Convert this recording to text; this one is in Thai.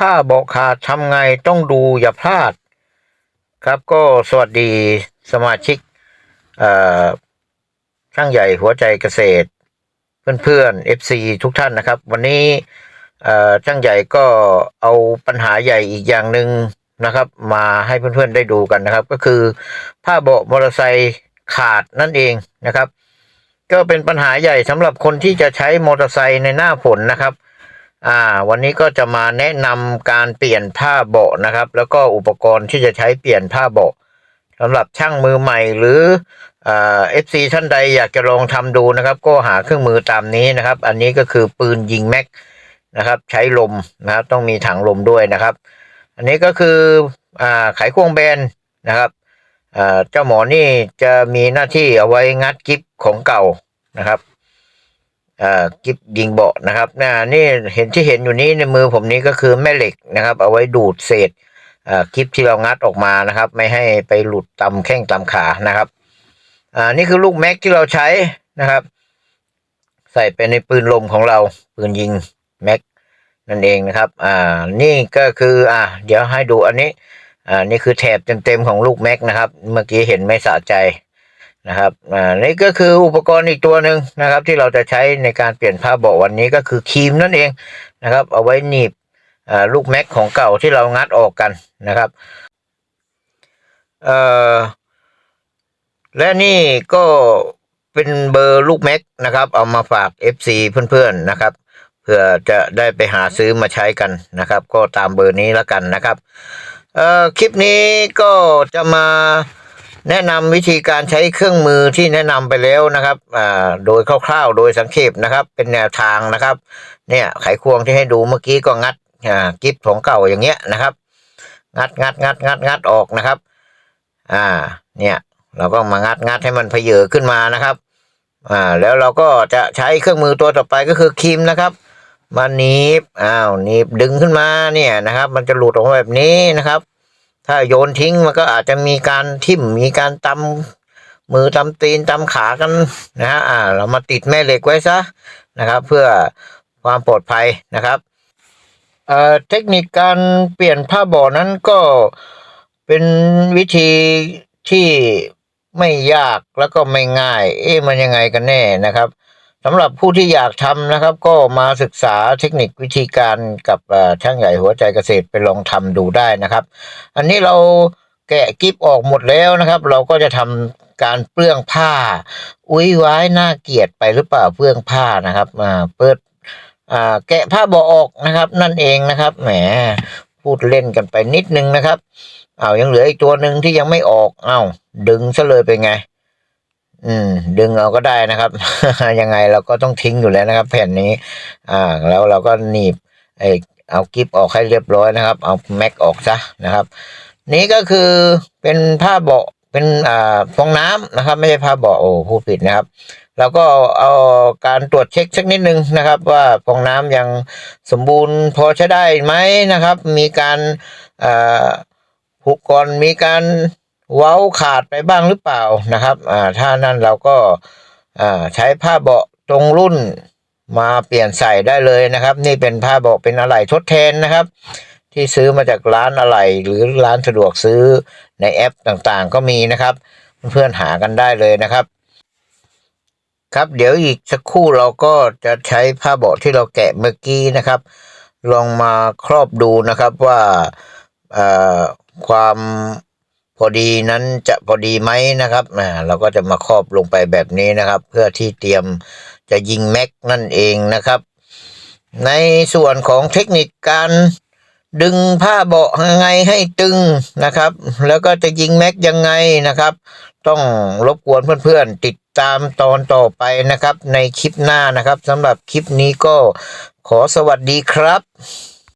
ผ้าเบาะขาดทำไงต้องดูอย่าพลาด ครับก็สวัสดีสมาชิกช่างใหญ่หัวใจเกษตร เพื่อนๆ FC ทุกท่านนะครับ วันนี้ช่างใหญ่ก็เอาปัญหาใหญ่อีกอย่างหนึ่งนะครับ มาให้เพื่อนๆได้ดูกันนะครับ ก็คือผ้าเบาะมอเตอร์ไซค์ขาดนั่นเองนะครับ ก็เป็นปัญหาใหญ่สำหรับคนที่จะใช้มอเตอร์ไซค์ในหน้าฝนนะครับ อ่าวันนี้ก็จะมาแนะนำการเปลี่ยนผ้าเบาะนะครับ แล้วก็อุปกรณ์ที่จะใช้เปลี่ยนผ้าเบาะสำหรับช่างมือใหม่หรืออ่าเอฟซีท่านใดอยากจะลองทำดูนะครับ ก็หาเครื่องมือตามนี้นะครับ อันนี้ก็คือปืนยิงแม็กนะครับ ใช้ลมนะครับ ต้องมีถังลมด้วยนะครับ อันนี้ก็คืออ่าไขควงแบนนะครับอ่าเจ้าหมอนี่จะมีหน้าที่เอาไว้งัดกิฟของเก่านะครับ กิฟยิงเบาะนะครับนะนี่เห็นที่เห็นอยู่นี้ในมือผมนี้ก็คือแม่เหล็กนะครับ เอาไว้ดูดเศษอ่ากิฟที่เรางัดออกมานะครับ ไม่ให้ไปหลุดตำแข้งตำขานะครับอ่านี่คือลูกแม็กที่เราใช้นะครับ ใส่ไปในปืนลมของเราปืนยิงแม็กนั่นเองนะครับอ่านี่ก็คืออ่าเดี๋ยวให้ดูอันนี้อ่านี่คือแถบเต็มๆของลูกแม็กนะครับ เมื่อกี้เห็นไม่สะใจ นะครับอ่านี่ก็คืออุปกรณ์อีกตัวหนึ่งนะครับ ที่เราจะใช้ในการเปลี่ยนผ้าเบาะวันนี้ก็คือครีมนั่นเองนะครับ เอาไว้หนีบอ่าลูกแม็กของเก่าที่เรางัดออกกันนะครับเอ่อและนี่ก็เป็นเบอร์ลูกแม็กนะครับ เอามาฝาก FC เพื่อนๆนะครับเพื่อจะได้ไปหาซื้อมาใช้กันนะครับ ก็ตามเบอร์นี้แล้วกันนะครับเอ่อคลิปนี้ก็จะมา แนะนำวิธีการใช้เครื่องมือที่แนะนำไปแล้วนะครับอ่าโดยคร่าวๆ โดยสังเขปนะครับ เป็นแนวทางนะครับ เนี่ยไขควงที่ให้ดูเมื่อกี้ก็งัดอ่ากิฟของเก่าอย่างเงี้ยนะครับ งัดงัดงัดงัดงัดออกนะครับ อ่า เนี่ย เราก็มางัดงัดให้มันเพเยอขึ้นมานะครับ อ่า แล้วเราก็จะใช้เครื่องมือตัวต่อไปก็คือครีมนะครับมาหนีบอ้าวหนีบดึงขึ้นมาเนี่ยนะครับ มันจะหลุดออกมาแบบนี้นะครับ ถ้าโยนทิ้งมันก็อาจจะมีการทิ่มมีการตำมือตำตีนตำขากันนะฮะอ่าเรามาติดแม่เหล็กไว้ซะนะครับ เพื่อความปลอดภัยนะครับเอ่อเทคนิคการเปลี่ยนผ้าบ่อนั้นก็เป็นวิธีที่ไม่ยากแล้วก็ไม่ง่าย เอ๊ะมันยังไงกันแน่นะครับ สำหรับผู้ที่อยากทำนะครับ ก็มาศึกษาเทคนิควิธีการกับเอ่อช่างใหญ่หัวใจเกษตรไปลองทำดูได้นะครับ อันนี้เราแกะกิฟออกหมดแล้วนะครับ เราก็จะทำการเปลื้องผ้า อุ้ยไว้น่าเกลียดไปหรือเปล่าเปลื้องผ้านะครับอ่าเปิดอ่าแกะผ้าเบาออกนะครับ นั่นเองนะครับแหมพูดเล่นกันไปนิดนึงนะครับเอายังเหลืออีกตัวหนึ่งที่ยังไม่ออกเอ้าดึงซะเลยเป็นไง อืม ดึงเอาก็ได้นะครับ ยังไงเราก็ต้องทิ้งอยู่แล้วนะครับ แผ่นนี้ อ่า แล้วเราก็หนีบไอเอากิฟออกให้เรียบร้อยนะครับ เอาแม็กออกซะนะครับ นี่ก็คือเป็นผ้าเบาะเป็นอ่าฟองน้ำนะครับ ไม่ใช่ผ้าเบาะโอ้ผู้ผิดนะครับแล้วก็เอาการตรวจเช็คสักนิดนึงนะครับ ว่าฟองน้ำยังสมบูรณ์พอใช้ได้ไหมนะครับ มีการอ่าผูกก่อนมีการ เว้าขาดไปบ้างหรือเปล่านะครับอ่าถ้านั่นเราก็อ่าใช้ผ้าเบาะตรงรุ่นมาเปลี่ยนใส่ได้เลยนะครับ นี่เป็นผ้าเบาะเป็นอะไหล่ทดแทนนะครับ ที่ซื้อมาจากร้านอะไหล่หรือร้านสะดวกซื้อในแอปต่างๆ ก็มีนะครับ เพื่อนๆหากันได้เลยนะครับ ครับเดี๋ยวอีกสักครู่เราก็จะใช้ผ้าเบาะที่เราแกะเมื่อกี้นะครับ ลองมาครอบดูนะครับว่าอ่อความ พอดีนั้นจะพอดีไหมนะครับอ่าเราก็จะมาครอบลงไปแบบนี้นะครับ เพื่อที่เตรียมจะยิงแม็กนั่นเองนะครับ ในส่วนของเทคนิคการดึงผ้าเบาะยังไงให้ตึงนะครับ แล้วก็จะยิงแม็กยังไงนะครับ ต้องรบกวนเพื่อนๆ ติดตามตอนต่อไปนะครับ ในคลิปหน้านะครับสำหรับคลิปนี้ก็ขอสวัสดีครับ